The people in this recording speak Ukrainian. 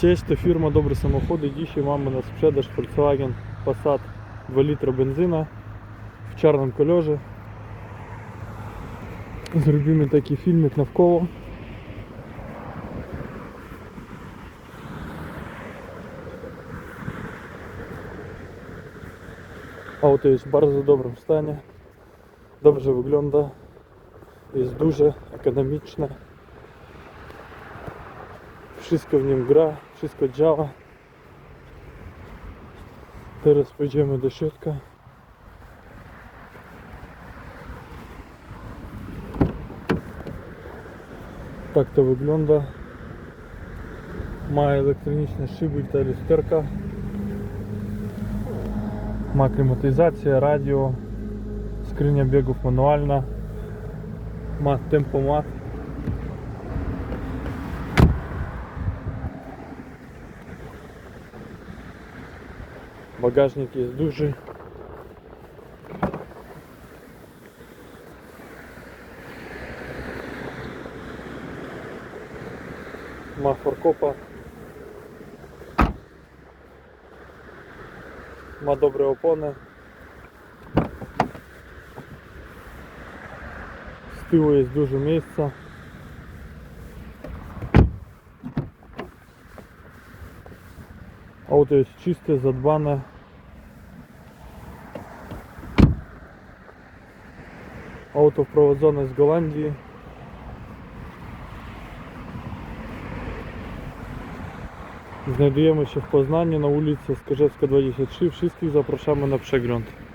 Честь, то фірма Добрі самоходи. Dzisiaj mamy na sprzedaż Volkswagen Passat 2 літра бензина в чорному кольорі. Зробимо такий фільмик навколо. Auto jest w bardzo dobrym stanie. Dobrze wygląda. Jest duże, ekonomiczne. Wszystko w nim gra, wszystko działa. Teraz pójdziemy do środka. Tak to wygląda. Ma elektroniczne szyby ta lusterka. Ma klimatyzację, radio, skrzynia biegów manualna. Ma tempomat. Багажник есть дуже. махоркопа, Ма добре опони. З тилу є дуже місця. Auto jest czyste, zadbane. Auto wprowadzone z Golandii. Znajdujemy się w Poznaniu na ulicy Skarzewska 23. Wszystkich zapraszamy na przegląd.